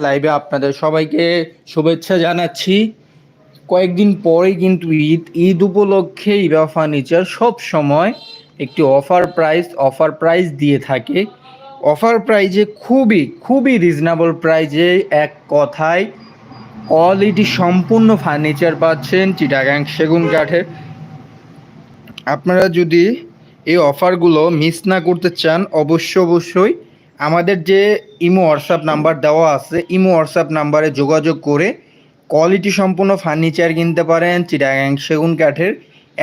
লাইভে আপনাদের সবাইকে শুভেচ্ছা জানাচ্ছি। কয়েকদিন পরে কিন্তু ঈদ ঈদ উপলক্ষে ইবা ফার্নিচার সব সময় একটি অফার প্রাইস অফার প্রাইস দিয়ে থাকে। অফার প্রাইজে খুবই খুবই রিজনেবল প্রাইজে এক কথায় কোয়ালিটি সম্পূর্ণ ফার্নিচার পাচ্ছেন চিটাগাং সেগুন কাঠের আপনারা যদি এই অফারগুলো মিস না করতে চান অবশ্য অবশ্যই আমাদের যে ইমো হোয়াটসঅ্যাপ নাম্বার দেওয়া আছে, ইমো হোয়াটসঅ্যাপ নাম্বারে যোগাযোগ করে কোয়ালিটি সম্পূর্ণ ফার্নিচার কিনতে পারেন চিটাগাং সেগুন কাঠের।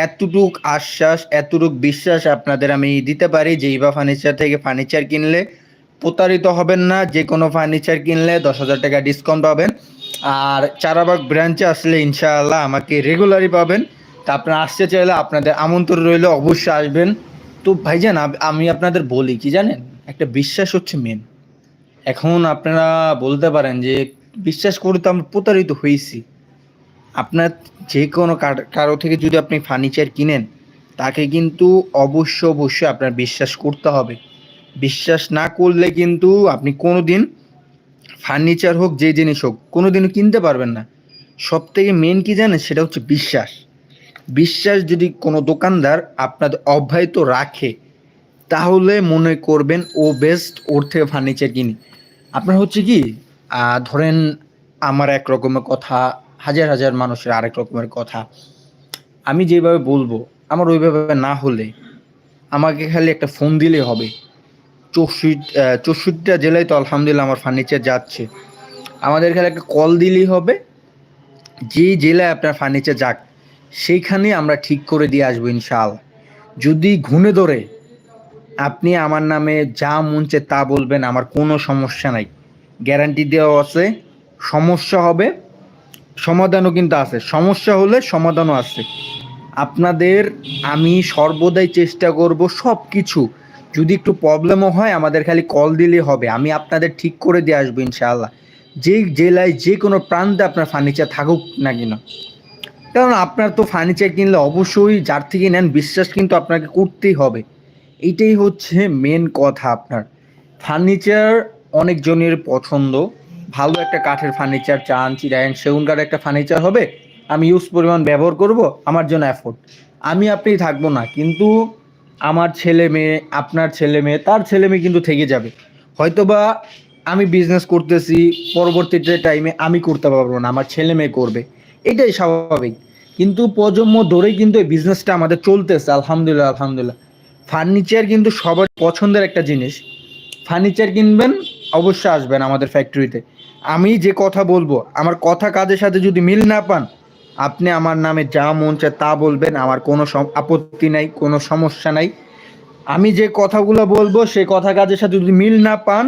এতটুক আশ্বাস, এতটুক বিশ্বাস আপনাদের আমি দিতে পারি যে ইবা ফার্নিচার থেকে ফার্নিচার কিনলে প্রতারিত হবেন না, যে কোনো ফার্নিচার কিনলে দশ হাজার টাকা ডিসকাউন্ট পাবেন। আর চারাবাগ ব্রাঞ্চে আসলে ইনশাআল্লাহ আমাকে রেগুলারই পাবেন। তা আপনারা আসতে চাইলে আপনাদের আমন্ত্রণ রইলে, অবশ্যই আসবেন। তো ভাইজান, আমি আপনাদের বলি কি জানেন? একটা বিশ্বাস হচ্ছে মেন এখন আপনারা বলতে পারেন যে বিশ্বাস করে তো আমরা প্রতারিত হয়েছি। আপনার যে কোনো কার- থেকে যদি আপনি ফার্নিচার কিনেন, তাকে কিন্তু অবশ্য অবশ্যই আপনার বিশ্বাস করতে হবে। বিশ্বাস না করলে কিন্তু আপনি কোনো দিন ফার্নিচার হোক, যে জিনিস হোক কোনো দিনও কিনতে পারবেন না। সব থেকে মেন কি জানেন? সেটা হচ্ছে বিশ্বাস। বিশ্বাস যদি কোনো দোকানদার আপনাদের অব্যাহত রাখে তাহলে মনে করবেন ও বেস্ট ওর থেকে ফার্নিচার কিনি। আপনার হচ্ছে কি ধরেন আমার এক রকমের কথা, হাজার হাজার মানুষের আরেক রকমের কথা। আমি যেভাবে বলব, আমার ওইভাবে না হলে আমাকে খালি একটা ফোন দিলে হবে। চৌষট্টি চৌষট্টিটা জেলায় তো আলহামদুলিল্লাহ আমার ফার্নিচার যাচ্ছে। আমাদের খালি একটা কল দিলেই হবে যে জেলায় আপনার ফার্নিচার যাক সেইখানে আমরা ঠিক করে দিয়ে আসব ইনশাল যদি ঘুণে ধরে আপনি আমার নামে যা মন চায় তা বলবেন, আমার কোনো সমস্যা নাই। গ্যারান্টি দেওয়া আছে, সমস্যা হবে, সমাধানও কিন্তু আছে। সমস্যা হলে সমাধানও আছে। আপনাদের আমি সর্বদাই চেষ্টা করব সব কিছু যদি একটু প্রবলেমও হয়, আমাদের খালি কল দিলে হবে। আমি আপনাদের ঠিক করে দিয়ে আসব, ইনশাআল্লাহ। যে জেলায় যে কোনো প্রান্তে আপনার ফার্নিচার থাকুক না কেন। কারণ আপনার তো ফার্নিচার কিনলে অবশ্যই যার থেকে নেন, বিশ্বাস কিন্তু আপনাকে করতেই হবে। এইটাই হচ্ছে মেন কথা আপনার। ফার্নিচার অনেকজনের পছন্দ। ভালো একটা কাঠের ফার্নিচার চান, চিরায়ন সেগুন কাঠের একটা ফার্নিচার হবে, আমি ইউজ পরিমাণ ব্যবহার করব, আমার জন্য অ্যাফোর্ড আমি আপনি থাকব না, কিন্তু আমার ছেলে মেয়ে, আপনার ছেলে মেয়ে, তার ছেলে মেয়ে কিন্তু থেকে যাবে। হয়তোবা আমি বিজনেস করতেছি, পরবর্তীতে টাইমে আমি করতে পারব না, আমার ছেলে মেয়ে করবে। এটাই স্বাভাবিক। কিন্তু প্রজন্ম ধরেই কিন্তু এই বিজনেসটা আমাদের চলতেছে, আলহামদুলিল্লাহ আলহামদুলিল্লাহ। ফার্নিচার কিন্তু সবার পছন্দের একটা জিনিস। ফার্নিচার কিনবেন, অবশ্যই আসবেন আমাদের ফ্যাক্টরিতে আমি যে কথা বলব, আমার কথা কাজের সাথে যদি মিল না পান, আপনি আমার নামে যা মন চায় তা বলবেন, আমার কোনো আপত্তি নাই, কোনো সমস্যা নাই। আমি যে কথাগুলো বলব সেই কথা কাজের সাথে যদি মিল না পান,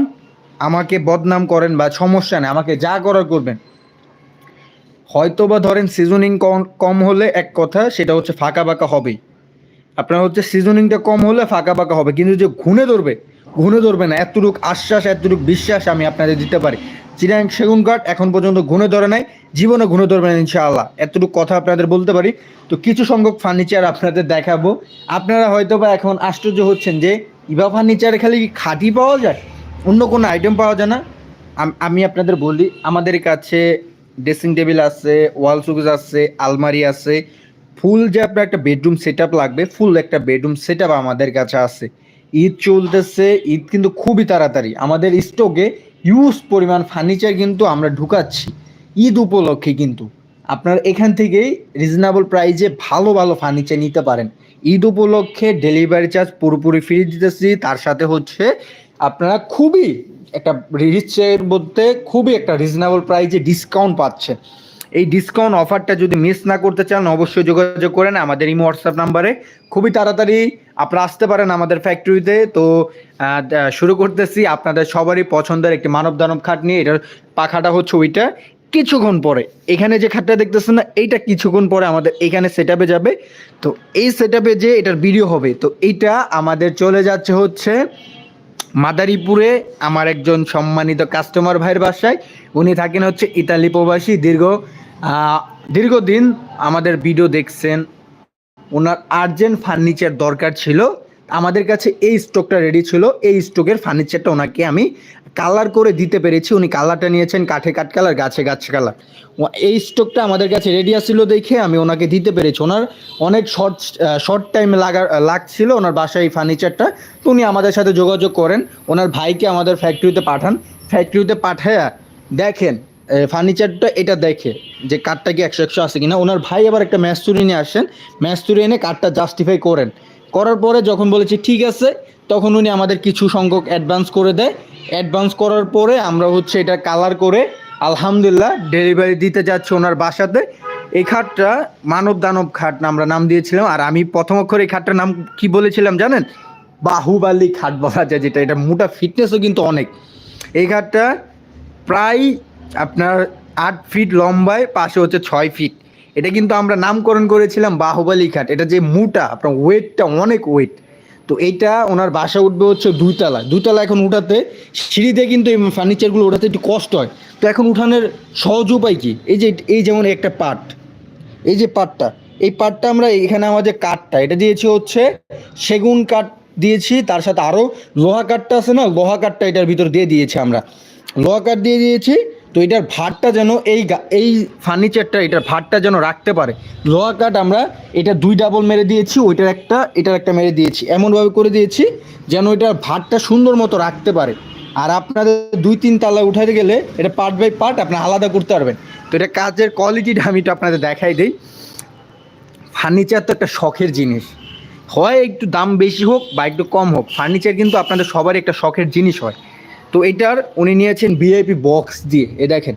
আমাকে বদনাম করেন বা সমস্যা নেই, আমাকে যা করার করবেন। হয়তো বা ধরেন সিজনিং কম কম হলে এক কথা, সেটা হচ্ছে ফাঁকা বাঁকা হবেই। আপনার হচ্ছে সিজনিংটা কম হলে ফাঁকা ফাঁকা হবে। কিন্তু যে ঘুনে ধরবে ঘুনে ধরবে না। এতটুক আশ্বাস, এতটুক বিশ্বাস আমি আপনাদের দিতে পারি। চিরাং সেগুন কাঠ এখন পর্যন্ত ঘুনে ধরে নাই, জীবনে ঘুনে ধরবে না ইনশাআল্লাহ। এতটুকু কথা আপনাদের বলতে পারি। তো কিছু সংখ্যক ফার্নিচার আপনাদের দেখাবো। আপনারা হয়তো বা এখন আশ্চর্য হচ্ছেন যে, ইবা ফার্নিচারে খালি খাঁটি পাওয়া যায়? অন্য কোনো আইটেম পাওয়া যায় না? আমি আপনাদের বলি, আমাদের কাছে ড্রেসিং টেবিল আছে ওয়াল সুকেস আছে, আলমারি আছে ফুল যে আপনার একটা বেডরুম সেট লাগবে ফুল একটা বেডরুম সেট আমাদের কাছে আছে। ঈদ চলতেছে, ঈদ কিন্তু খুবই তাড়াতাড়ি। আমাদের স্টকে ইউজ পরিমাণ ফার্নিচার কিন্তু আমরা ঢুকাচ্ছি, ঈদ উপলক্ষে কিন্তু। আপনার এখান থেকেই রিজনেবল প্রাইজে ভালো ভালো ফার্নিচার নিতে পারেন। ঈদ উপলক্ষে ডেলিভারি চার্জ পুরোপুরি ফ্রি দিতেছি, তার সাথে হচ্ছে আপনারা খুবই একটা রিচের মধ্যে খুবই একটা রিজনেবল প্রাইজে ডিসকাউন্ট পাচ্ছে এই ডিসকাউন্ট অফারটা যদি মিস না করতে চান, অবশ্যই যোগাযোগ করেন আমাদের ইমো হোয়াটসঅ্যাপ নাম্বারে। খুবই তাড়াতাড়ি আপনারা আসতে পারেন আমাদের ফ্যাক্টরিতে তো শুরু করতেছি আপনাদের সবারই পছন্দের একটি মানব দানব খাট নিয়ে। এটার পাখাটা হচ্ছে ওইটা। কিছুক্ষণ পরে, এখানে যে খাটটা দেখতেছেন না, এইটা কিছুক্ষণ পরে আমাদের এখানে সেট যাবে। তো, এই সেট যে এটার ভিডিও হবে, তো এইটা আমাদের চলে যাচ্ছে হচ্ছে মাদারীপুরে আমার একজন সম্মানিত কাস্টমার ভাইয়ের বাসায়। উনি থাকেন হচ্ছে ইতালি প্রবাসী, দীর্ঘ দীর্ঘদিন আমাদের ভিডিও দেখছেন। ওনার আর্জেন্ট ফার্নিচার দরকার ছিল। আমাদের কাছে এই স্টকটা রেডি ছিল। এই স্টকের ফার্নিচারটা ওনাকে আমি কালার করে দিতে পেরেছি। উনি কালারটা নিয়েছেন কাঠে কাঠ কালার গাছে গাছ কালার এই স্টকটা আমাদের কাছে রেডি আসছিল দেখে আমি ওনাকে দিতে পেরেছি। ওনার অনেক শর্ট শর্ট টাইম লাগা লাগছিল ওনার বাসায় এই ফার্নিচারটা তো উনি আমাদের সাথে যোগাযোগ করেন। ওনার ভাইকে আমাদের ফ্যাক্টরিতে পাঠান। ফ্যাক্টরিতে পাঠায়া দেখেন ফার্নিচারটা এটা দেখে যে কাঠটা কি একশো একশো আছে কিনা। ওনার ভাই আবার একটা ম্যাচ ম্যাস্তুরি নিয়ে আসেন। ম্যাচ ম্যাস্তুরি এনে কাঠটা জাস্টিফাই করেন। করার পরে যখন বলেছি, ঠিক আছে, তখন উনি আমাদের কিছু সংখ্যক অ্যাডভান্স করে দেয়। অ্যাডভান্স করার পরে আমরা হচ্ছে এটা কালার করে আলহামদুলিল্লাহ ডেলিভারি দিতে যাচ্ছি ওনার বাসাতে। এই খাটটা মানব দানব খাট আমরা নাম দিয়েছিলাম। আর আমি প্রথম অক্ষর এই খাটটার নাম কি বলেছিলাম জানেন? বাহুবালি খাট বলা যায় যেটা। এটা মোটা ফিটনেসও কিন্তু অনেক। এই খাটটা প্রায় আপনার আট ফিট লম্বায়, পাশে হচ্ছে ছয় ফিট। এটা কিন্তু আমরা নামকরণ করেছিলাম বাহুবালি খাট এটা যে মুটা, আপনার ওয়েটটা অনেক ওয়েট তো এইটা ওনার বাসা উঠবে হচ্ছে দুইতলা। দুইতলা এখন উঠাতে, সিঁড়িতে কিন্তু এই ফার্নিচারগুলো ওঠাতে একটু কষ্ট হয়। তো এখন উঠানোর সহজ উপায় কি? এই যে, এই যেমন একটা পাট। এই যে পাটটা, এই পাটটা আমরা এখানে আমাদের কাঠটা, এটা দিয়েছি হচ্ছে সেগুন কাঠ দিয়েছি, তার সাথে আরও লোহা কাঠটা আছে না? লোহা কাঠটা এটার ভিতর দিয়ে দিয়েছি আমরা। লোহা কাঠ দিয়ে দিয়েছি তো এটার ভাতটা যেন এই এই ফার্নিচারটা এটার ভাতটা যেন রাখতে পারে। লোহা কাঠ আমরা এটা দুই ডাবল মেরে দিয়েছি, ওইটার একটা, এটার একটা মেরে দিয়েছি। এমনভাবে করে দিয়েছি যেন এটার ভাতটা সুন্দর মতো রাখতে পারে। আর আপনাদের দুই তিন তালা উঠাতে গেলে এটা পার্ট বাই পার্ট আপনার আলাদা করতে পারবেন। তো এটা কাজের কোয়ালিটিটা আমি একটু আপনাদের দেখাই দিই। ফার্নিচার তো একটা শখের জিনিস। হয় একটু দাম বেশি হোক বা একটু কম হোক ফার্নিচার কিন্তু আপনাদের সবারই একটা শখের জিনিস হয়। তো এটার উনি নিয়েছেন ভিআইপি বক্স দিয়ে। এ দেখেন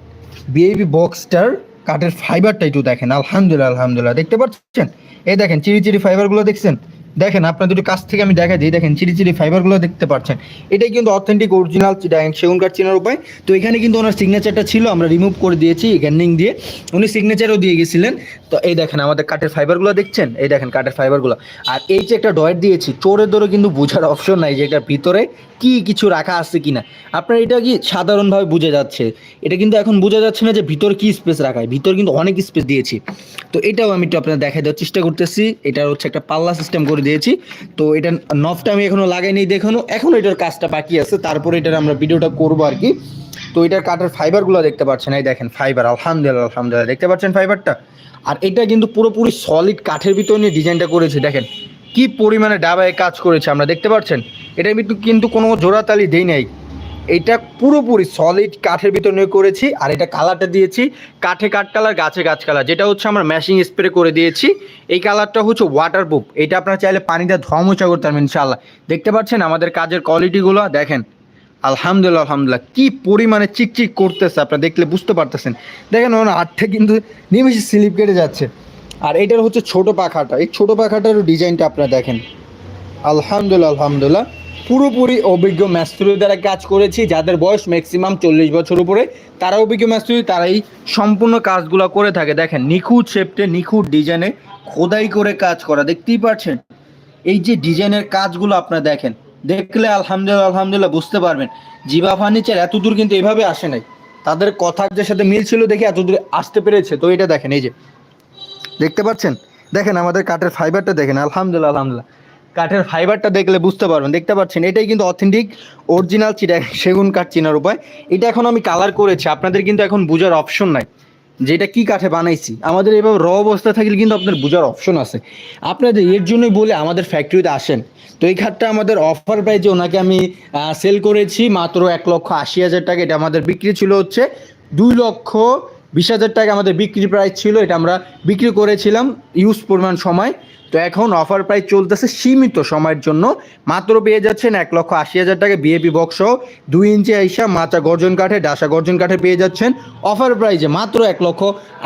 ভিআইপি বক্সটার কাঠের ফাইবারটা একটু দেখেন। আলহামদুলিল্লাহ আলহামদুলিল্লাহ। দেখতে পাচ্ছেন? এ দেখেন চিরি চিরি ফাইবারগুলো দেখছেন? দেখেন, আপনার দুটো কাছ থেকে আমি দেখা দিই। দেখেন, চিরি চিরি ফাইবারগুলো দেখতে পাচ্ছেন। এটাই কিন্তু অথেন্টিক অরিজিনাল সেগুন কাঠ চেনার উপায়। তো এখানে কিন্তু ওনার সিগনেচারটা ছিল, আমরা রিমুভ করে দিয়েছি গ্যান্ডিং দিয়ে। উনি সিগনেচারও দিয়ে গেছিলেন। তো এই দেখেন, আমাদের কাঠের ফাইবারগুলো দেখছেন? এই দেখেন, কাঠের ফাইবারগুলো আর এই যে একটা ডয়ের দিয়েছি, চোরের দরে কিন্তু বোঝার অপশন নাই যে এটার ভিতরে কি কিছু রাখা আছে কি না আপনার এটা কি সাধারণভাবে বুঝে যাচ্ছে? এটা কিন্তু এখন বোঝা যাচ্ছে না যে ভিতর কি স্পেস রাখা ভিতর কিন্তু অনেক স্পেস দিয়েছি। তো এটাও আমি একটু আপনার দেখাই দেওয়ার চেষ্টা করতেছি। এটা হচ্ছে একটা পাল্লা সিস্টেম করে দিয়েছি। তো এটা নফটা আমি এখনও লাগাইনি, দেখানো। এখনও এটার কাজটা বাকি আছে, তারপরে এটার আমরা ভিডিওটা করব আর কি। তো এটার কাটার ফাইবারগুলো দেখতে পাচ্ছেন, এই দেখেন ফাইবার আলহামদুলিল্লাহ আলহামদুলিল্লাহ। দেখতে পাচ্ছেন ফাইবারটা আর এটা কিন্তু পুরোপুরি সলিড কাঠের ভিতর নিয়ে ডিজাইনটা করেছে, দেখেন। কি পরিমাণে ডাবায় কাজ করেছে, আমরা দেখতে পাচ্ছেন। এটা কিন্তু কোনো জোড়াতালি দেই নাই। এটা পুরোপুরি সলিড কাঠের ভিতর করেছি, আর এটা কালারটা দিয়েছি কাঠে কাঠ কালার গাছে গাছ কালার যেটা হচ্ছে আমরা ম্যাশিং স্প্রে করে দিয়েছি। এই কালারটা হচ্ছে ওয়াটার প্রুফ এটা আপনারা চাইলে পানিটা ধোয়া মোছা করতে পারবেন ইনশাল্লাহ দেখতে পাচ্ছেন আমাদের কাজের কোয়ালিটিগুলো দেখেন। আলহামদুলিল্লাহ আলহামদুলিল্লাহ। কী পরিমাণে চিকচিক করতেছে, আপনারা দেখলে বুঝতে পারতেছেন। দেখেন, ওনার হাতটা কিন্তু নিমেষে স্লিপ কেটে যাচ্ছে। আর এটার হচ্ছে ছোট পাখাটা। এই ছোট পাখাটার ডিজাইনটা আপনারা দেখেন। আলহামদুলিল্লাহ আলহামদুলিল্লাহ। পুরোপুরি অভিজ্ঞ ম্যাস্তুরি দ্বারা কাজ করেছি, যাদের বয়স ম্যাক্সিমাম চল্লিশ বছর উপরে, তারা অভিজ্ঞ ম্যাস্তুরি, তারাই সম্পূর্ণ কাজগুলো করে থাকে। দেখেন, নিখুঁত শেপটে নিখুঁত ডিজাইনে খোদাই করে কাজ করা। দেখতেই পাচ্ছেন এই যে ডিজাইনের কাজগুলো আপনারা দেখেন, দেখলে আলহামদুলিল্লাহ আলহামদুলিল্লাহ বুঝতে পারবেন। জিবা ফার্নিচার এত দূর কিন্তু এভাবে আসে নাই। তাদের কথার যে সাথে মিল ছিল দেখে এত দূর আসতে পেরেছে। তো এটা দেখেন, এই যে, দেখতে পাচ্ছেন? দেখেন আমাদের কাঠের ফাইবারটা দেখেন, আলহামদুলিল্লাহ আলহামদুলিল্লাহ। কাঠের ফাইবারটা দেখলে বুঝতে পারবেন। দেখতে পাচ্ছেন, এটাই কিন্তু অথেন্টিক অরিজিনাল চিটা সেগুন কাঠ চেনার উপায়। এটা এখন আমি কালার করেছি, আপনাদের কিন্তু এখন বোঝার অপশন নাই যে এটা কী কাঠে বানাইছি। আমাদের এভাবে র অবস্থা থাকলে কিন্তু আপনার বোঝার অপশন আছে। আপনাদের এর জন্যই বলে আমাদের ফ্যাক্টরিতে আসেন। তো এই খাটটা আমাদের অফার প্রাইজে ওনাকে আমি সেল করেছি মাত্র এক লক্ষ আশি হাজার টাকা। এটা আমাদের বিক্রি ছিল হচ্ছে দুই লক্ষ বিশ হাজার টাকা আমাদের বিক্রি প্রাইস ছিল, এটা আমরা বিক্রি করেছিলাম ইউজ পরিমাণ সময়। তো এখন অফার প্রাইস চলতেছে সীমিত সময়ের জন্য। মাত্র পেয়ে যাচ্ছেন এক লক্ষ আশি হাজার টাকা বিএপি বক্স দুই ইঞ্চি আইসা মাচা গর্জন কাঠে, ডাসা গর্জন কাঠে পেয়ে যাচ্ছেন। অফার প্রাইজে মাত্র এক লক্ষ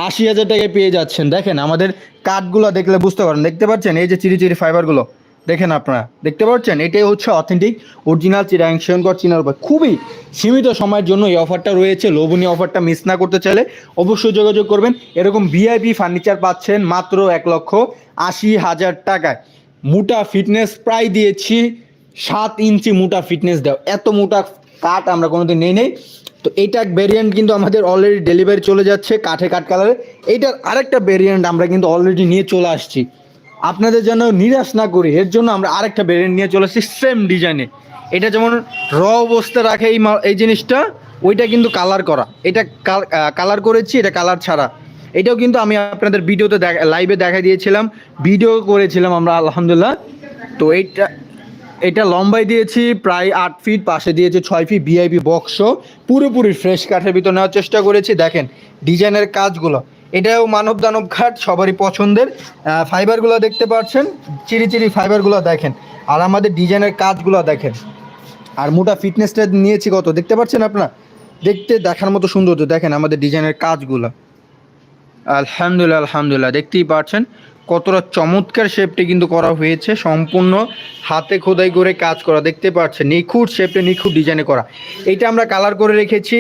আশি হাজার টাকায় পেয়ে যাচ্ছেন। দেখেন আমাদের কাঠগুলো দেখলে বুঝতে পারেন দেখতে পাচ্ছেন এই যে চিরি চিরি ফাইবারগুলো দেখেন আপনারা, দেখতে পাচ্ছেন? এটাই হচ্ছে অথেন্টিক অরিজিনাল চিরাং শঙ্কর চিনার উপর। খুবই সীমিত সময়ের জন্য এই অফারটা রয়েছে। লোভনীয় অফারটা মিস না করতে চাইলে অবশ্যই যোগাযোগ করবেন। এরকম ভিআইপি ফার্নিচার পাচ্ছেন মাত্র এক লক্ষ আশি হাজার টাকায়। মোটা ফিটনেস প্রায় দিয়েছি, সাত ইঞ্চি মোটা ফিটনেস দাও এত মোটা কাঠ আমরা কোনোদিন নেই নেই। তো এইটা ভেরিয়েন্ট কিন্তু আমাদের অলরেডি ডেলিভারি চলে যাচ্ছে কাঠে কাঠ কালারে এইটার আরেকটা ভেরিয়েন্ট আমরা কিন্তু অলরেডি নিয়ে চলে আসছি। আপনাদের যেন নিরাশ না করি, এর জন্য আমরা আরেকটা ভেরিয়েন্ট নিয়ে চলে আসছি সেম ডিজাইনে এটা যেমন র অবস্থা রাখে এই এই জিনিসটা, ওইটা কিন্তু কালার করা। এটা কালার করেছি, এটা কালার ছাড়া। এটাও কিন্তু আমি আপনাদের ভিডিওতে লাইভে দেখা দিয়েছিলাম ভিডিও করেছিলাম আমরা, আলহামদুলিল্লাহ। তো এইটা, এটা লম্বাই দিয়েছি, প্রায় আট ফিট পাশে দিয়েছি ছয় ফিট ভিআইপি বক্স পুরোপুরি ফ্রেশ কাঠের ভিতর নেওয়ার চেষ্টা করেছি। দেখেন ডিজাইনের কাজগুলো। এটাও মানব দানব কাঠ সবারই পছন্দের। ফাইবারগুলো দেখতে পাচ্ছেন, চিরি চিরি ফাইবারগুলো দেখেন, আর আমাদের ডিজাইনের কাজগুলো দেখেন। আর মোটা ফিটনেসটা নিয়েছি কত, দেখতে পাচ্ছেন আপনারা? দেখতে, দেখার মতো সুন্দর তো দেখেন আমাদের ডিজাইনের কাজগুলো। আলহামদুলিল্লাহ আলহামদুলিল্লাহ, দেখতেই পাচ্ছেন, কতটা চমৎকার শেপটি কিন্তু করা হয়েছে, সম্পূর্ণ হাতে খোদাই করে কাজ করা, দেখতে পাচ্ছেন, নিখুঁত শেপটা নিখুঁত ডিজাইনে করা। এইটা আমরা কালার করে রেখেছি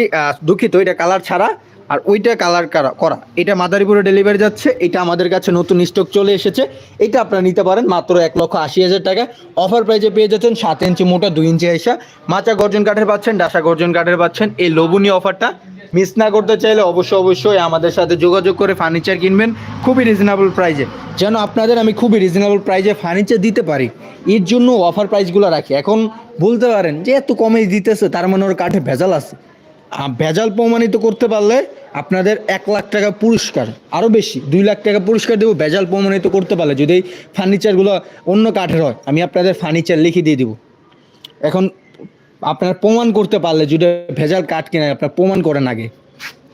দুঃখিত, এটা কালার ছাড়া আর ওইটা কালার করা এটা মাদারীপুরে ডেলিভারি যাচ্ছে, এটা আমাদের কাছে নতুন স্টক চলে এসেছে। এটা আপনারা নিতে পারেন মাত্র এক লক্ষ আশি হাজার টাকা অফার প্রাইজে পেয়ে যাচ্ছেন সাত ইঞ্চি মোটা, দুই ইঞ্চি আইসা মাচা গর্জন কাঠের পাচ্ছেন, ডাসা গর্জন কাঠের পাচ্ছেন। এই লোভনীয় অফারটা মিস না করতে চাইলে অবশ্যই অবশ্যই আমাদের সাথে যোগাযোগ করে ফার্নিচার কিনবেন খুবই রিজনেবল প্রাইজে যেন আপনাদের আমি খুবই রিজনেবল প্রাইজে ফার্নিচার দিতে পারি, এর জন্য অফার প্রাইসগুলো রাখি। এখন বলতে পারেন যে এত কমে দিতেছে, তার মানে ওর কাঠে ভেজাল আছে। ভেজাল প্রমাণিত করতে পারলে আপনাদের এক লাখ টাকা পুরস্কার আরও বেশি, দুই লাখ টাকা পুরস্কার দেবো, ভেজাল প্রমাণিত করতে পারলে, যদি এই ফার্নিচারগুলো অন্য কাঠের হয়, আমি আপনাদের ফার্নিচার লিখে দিয়ে দিব। এখন আপনার প্রমাণ করতে পারলে, যদি ভেজাল কাঠ কিনে আপনার প্রমাণ করেন আগে।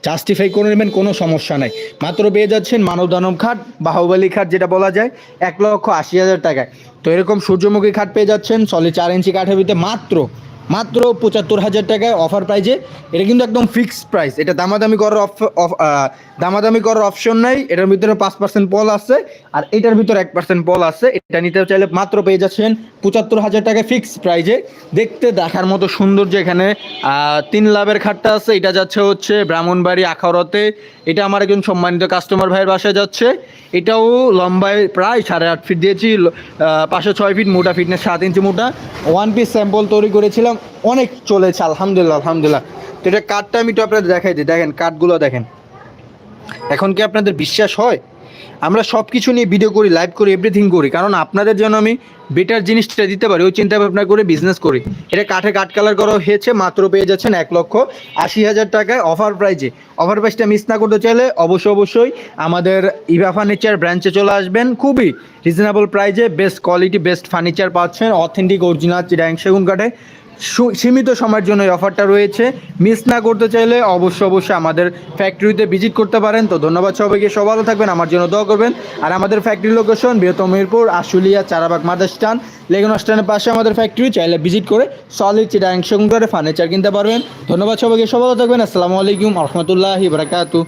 জাস্টিফাই করে নেবেন, কোনো সমস্যা নাই। মাত্র পেয়ে যাচ্ছেন মানব দানব খাট, বাহুবলী খাট যেটা বলা যায়, এক লক্ষ আশি হাজার টাকায়। তো এরকম সূর্যমুখী খাট পেয়ে যাচ্ছেন সলিড চার ইঞ্চি কাঠের ভিতরে মাত্র মাত্র পঁচাত্তর হাজার টাকায় অফার প্রাইজে এটা কিন্তু একদম ফিক্সড প্রাইস এটা দামাদামি করার দামাদামি করার অপশন নাই। এটার ভিতরে পাঁচ পার্সেন্ট পল আছে আর এটার ভিতরে এক পার্সেন্ট পল আছে। এটা নিতে চাইলে মাত্র পেয়ে যাচ্ছেন পঁচাত্তর হাজার টাকায় ফিক্সড প্রাইজে দেখতে, দেখার মতো সৌন্দর্য এখানে তিন লাভের খাটটা আছে। এটা যাচ্ছে হচ্ছে ব্রাহ্মণবাড়ি আখাউড়াতে। এটা আমার একজন সম্মানিত কাস্টমার ভাইয়ের বাসায় যাচ্ছে। এটাও লম্বায় প্রায় সাড়ে আট ফিট দিয়েছি। পাশে ছয় ফিট মোটা ফিটনেস সাত ইঞ্চি মোটা। ওয়ান পিস স্যাম্পল তৈরি করেছিলাম। অনেক চলেছে, আলহামদুলিল্লাহ আলহামদুলিল্লাহ। তো এটা কাঠটা আমি একটু আপনাদের দেখাই দিই। দেখেন কাঠগুলো দেখেন। এখন কি আপনাদের বিশ্বাস হয়? আমরা সব কিছু নিয়ে ভিডিও করি লাইভ করি এভরিথিং করি। কারণ আপনাদের জন্য আমি বেটার জিনিসটা দিতে পারি, ওই চিন্তা ভাবনা করে বিজনেস করি। এটা কাঠে কাঠ কালার করা হয়েছে, মাত্র পেয়ে যাচ্ছেন এক লক্ষ আশি হাজার টাকায় অফার প্রাইজে অফার প্রাইসটা মিস না করতে চাইলে অবশ্যই অবশ্যই আমাদের ইভা ফার্নিচার ব্রাঞ্চে চলে আসবেন। খুবই রিজনেবল প্রাইজে বেস্ট কোয়ালিটি বেস্ট ফার্নিচার পাচ্ছেন অথেন্টিক অরিজিনাল চিরাং সেগুন কাঠে। সীমিত সময়ের জন্য এই অফারটা রয়েছে। মিস না করতে চাইলে অবশ্যই অবশ্যই আমাদের ফ্যাক্টরিতে ভিজিট করতে পারেন। তো ধন্যবাদ সবাইকে। সব ভালো থাকবেন, আমার জন্য দোয়া করবেন। আর আমাদের ফ্যাক্টরি লোকেশন বৃহত্তম মিরপুর, আশুলিয়া, চারাবাগ মাদারস্টান লেগুন স্ট্যান্ডের পাশে আমাদের ফ্যাক্টরি চাইলে ভিজিট করে সলিড চিটাং করে ফার্নিচার কিনতে পারবেন। ধন্যবাদ সবাইকে। সব ভালো থাকবেন। আসসালামু আলাইকুম রহমতুল্লাহি বারাকাতু